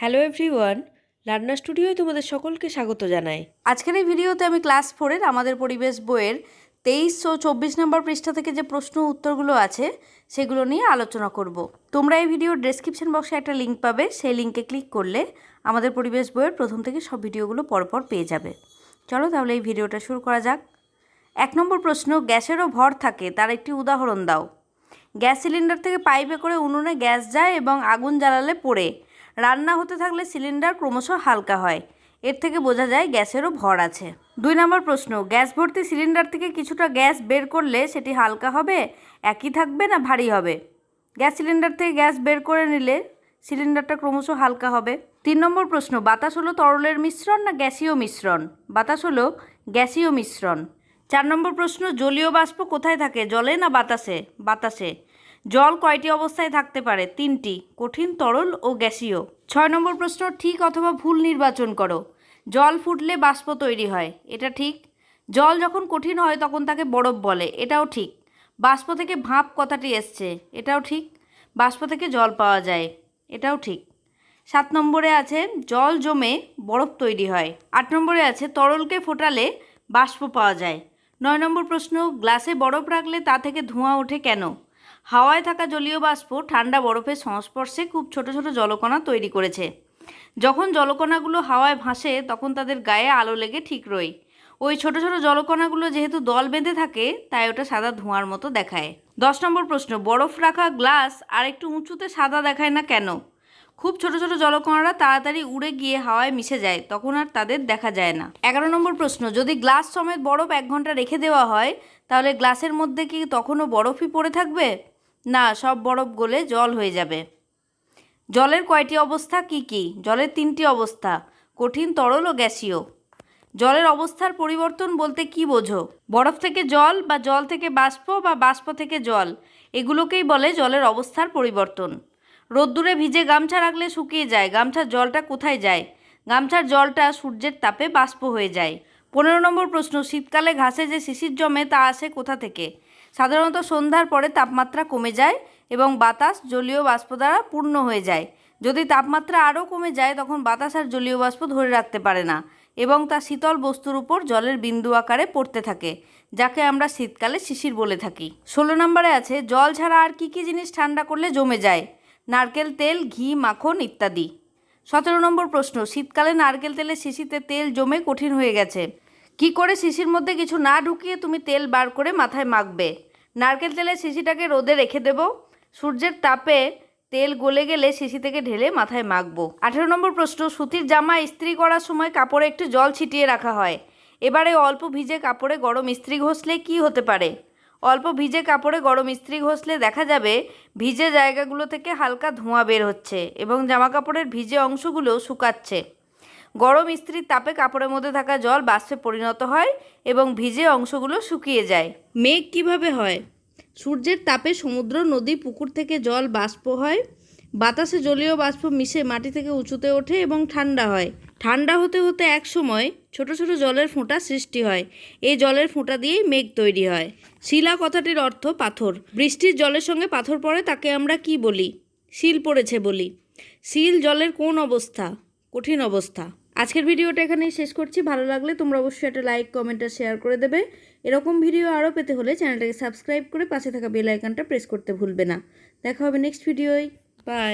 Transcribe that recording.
Hello everyone রান্না স্টুডিওয় তোমাদের সকলকে স্বাগত জানাই। আজকের এই ভিডিওতে আমি ক্লাস ফোরের আমাদের পরিবেশ বইয়ের তেইশ ও চব্বিশ নম্বর পৃষ্ঠা থেকে যে প্রশ্ন উত্তরগুলো আছে, সেগুলো নিয়ে আলোচনা করব। তোমরা এই ভিডিওর ডেসক্রিপশন বক্সে একটা লিঙ্ক পাবে, সেই লিঙ্কে ক্লিক করলে আমাদের পরিবেশ বইয়ের প্রথম থেকে সব ভিডিওগুলো পরপর পেয়ে যাবে। চলো তাহলে এই ভিডিওটা শুরু করা যাক। এক নম্বর প্রশ্ন, গ্যাসেরও ভর থাকে, তার একটি উদাহরণ দাও। গ্যাস সিলিন্ডার থেকে পাইপে করে উনুনে গ্যাস যায় এবং আগুন জ্বালালে পড়ে। রান্না হতে থাকলে সিলিন্ডার ক্রমশ হালকা হয়। এর থেকে বোঝা যায় গ্যাসেরও ভর আছে। দুই নম্বর প্রশ্ন, গ্যাস ভর্তি সিলিন্ডার থেকে কিছুটা গ্যাস বের করলে সেটি হালকা হবে, একই থাকবে না ভারী হবে? গ্যাস সিলিন্ডার থেকে গ্যাস বের করে নিলে সিলিন্ডারটা ক্রমশ হালকা হবে। তিন নম্বর প্রশ্ন, বাতাস হলো তরলের মিশ্রণ না গ্যাসীয় মিশ্রণ? বাতাস হলো গ্যাসীয় মিশ্রণ। চার নম্বর প্রশ্ন, জলীয় বাষ্প কোথায় থাকে, জলে না বাতাসে? বাতাসে। জল কয়টি অবস্থায় থাকতে পারে? তিনটি। কঠিন, তরল ও গ্যাসীয়। ছয় নম্বর প্রশ্ন, ঠিক অথবা ভুল নির্বাচন করো। জল ফুটলে বাষ্প তৈরি হয়। এটা ঠিক। জল যখন কঠিন হয়, তখন তাকে বরফ বলে। এটাও ঠিক। বাষ্প থেকে ভাপ কথাটি এসছে। এটাও ঠিক। বাষ্প থেকে জল পাওয়া যায়। এটাও ঠিক। সাত নম্বরে আছে, জল জমে বরফ তৈরি হয়। আট নম্বরে আছে, তরলকে ফোটালে বাষ্প পাওয়া যায়। নয় নম্বর প্রশ্ন, গ্লাসে বরফ রাখলে তা থেকে ধোঁয়া ওঠে কেন? হাওয়ায় থাকা জলীয় বাষ্প ঠান্ডা বরফের সংস্পর্শে খুব ছোট ছোট জলকণা তৈরি করেছে। যখন জলকণাগুলো হাওয়ায় ভাসে, তখন তাদের গায়ে আলো লেগে ঠিক রয় ওই ছোট ছোট জলকণাগুলো যেহেতু দল বেঁধে থাকে, তাই ওটা সাদা ধোঁয়ার মতো দেখায়। দশ নম্বর প্রশ্ন, বরফ রাখা গ্লাস আর একটু উঁচুতে সাদা দেখায় না কেন? খুব ছোট ছোট জলকণারা তাড়াতাড়ি উড়ে গিয়ে হাওয়ায় মিশে যায়, তখন আর তাদের দেখা যায় না। এগারো নম্বর প্রশ্ন, যদি গ্লাস সমেত বরফ এক ঘণ্টা রেখে দেওয়া হয়, তাহলে গ্লাসের মধ্যে কি তখনও বরফই পড়ে থাকবে? না, সব বরফ গলে জল হয়ে যাবে। জলের কয়টি অবস্থা কি কি? জলের তিনটি অবস্থা, কঠিন, তরল ও গ্যাসীয়। জলের অবস্থার পরিবর্তন বলতে কি বোঝো? বরফ থেকে জল বা জল থেকে বাষ্প বা বাষ্প থেকে জল, এগুলোকেই বলে জলের অবস্থার পরিবর্তন। রোদ্দুরে ভিজে গামছা রাখলে শুকিয়ে যায়, গামছার জলটা কোথায় যায়? গামছার জলটা সূর্যের তাপে বাষ্প হয়ে যায়। পনেরো নম্বর প্রশ্ন, শীতকালে ঘাসে যে শিশির জমে তা আসে কোথা থেকে? সাধারণত সন্ধ্যার পরে তাপমাত্রা কমে যায় এবং বাতাস জলীয় বাষ্প দ্বারা পূর্ণ হয়ে যায়। যদি তাপমাত্রা আরও কমে যায়, তখন বাতাস আর জলীয় বাষ্প ধরে রাখতে পারে না এবং তা শীতল বস্তুর উপর জলের বিন্দু আকারে পড়তে থাকে, যাকে আমরা শীতকালে শিশির বলে থাকি। ষোলো নম্বরে আছে, জল ছাড়া আর কী কী জিনিস ঠান্ডা করলে জমে যায়? নারকেল তেল, ঘি, মাখন ইত্যাদি। সতেরো নম্বর প্রশ্ন, শীতকালে নারকেল তেলের শিশিতে তেল জমে কঠিন হয়ে গেছে। কি করে শিশির মধ্যে কিছু না ঢুকিয়ে তুমি তেল বার করে মাথায় মাখবে? নারকেল তেলের শিশিটাকে রোদে রেখে দেব। সূর্যের তাপে তেল গলে গেলে শিশি থেকে ঢেলে মাথায় মাখবো। আঠেরো নম্বর প্রশ্ন, সুতির জামা ইস্ত্রি করার সময় কাপড়ে একটু জল ছিটিয়ে রাখা হয়। এবারে অল্প ভিজে কাপড়ে গরম ইস্ত্রি ঘষলে কি হতে পারে? অল্প ভিজে কাপড়ে গরম ইস্ত্রি ঘষলে দেখা যাবে ভিজে জায়গাগুলো থেকে হালকা ধোঁয়া বের হচ্ছে এবং জামা কাপড়ের ভিজে অংশগুলো শুকাচ্ছে। গরম ইস্ত্রির তাপে কাপড়ের মধ্যে থাকা জল বাষ্পে পরিণত হয় এবং ভিজে অংশগুলো শুকিয়ে যায়। মেঘ কীভাবে হয়? সূর্যের তাপে সমুদ্র, নদী, পুকুর থেকে জল বাষ্প হয়। বাতাসে জলীয় বাষ্প মিশে মাটি থেকে উঁচুতে ওঠে এবং ঠান্ডা হয়। ঠান্ডা হতে হতে এক সময় ছোট ছোট জলের ফোঁটা সৃষ্টি হয়। এই জলের ফোঁটা দিয়েই মেঘ তৈরি হয়। শিলা কথাটির অর্থ পাথর। বৃষ্টির জলের সঙ্গে পাথর পড়ে তাকে আমরা কি বলি? শিল পড়েছে বলি। শিল জলের কোন অবস্থা? কঠিন অবস্থা। আজকের ভিডিওটা এখানেই শেষ করছি। ভালো লাগলে তোমরা অবশ্যই একটা লাইক কমেন্ট আর শেয়ার করে দেবে। এরকম ভিডিও আরও পেতে হলে চ্যানেলটাকে সাবস্ক্রাইব করে পাশে থাকা বেল আইকনটা প্রেস করতে ভুলবে না। দেখা হবে নেক্সট ভিডিওয় বাই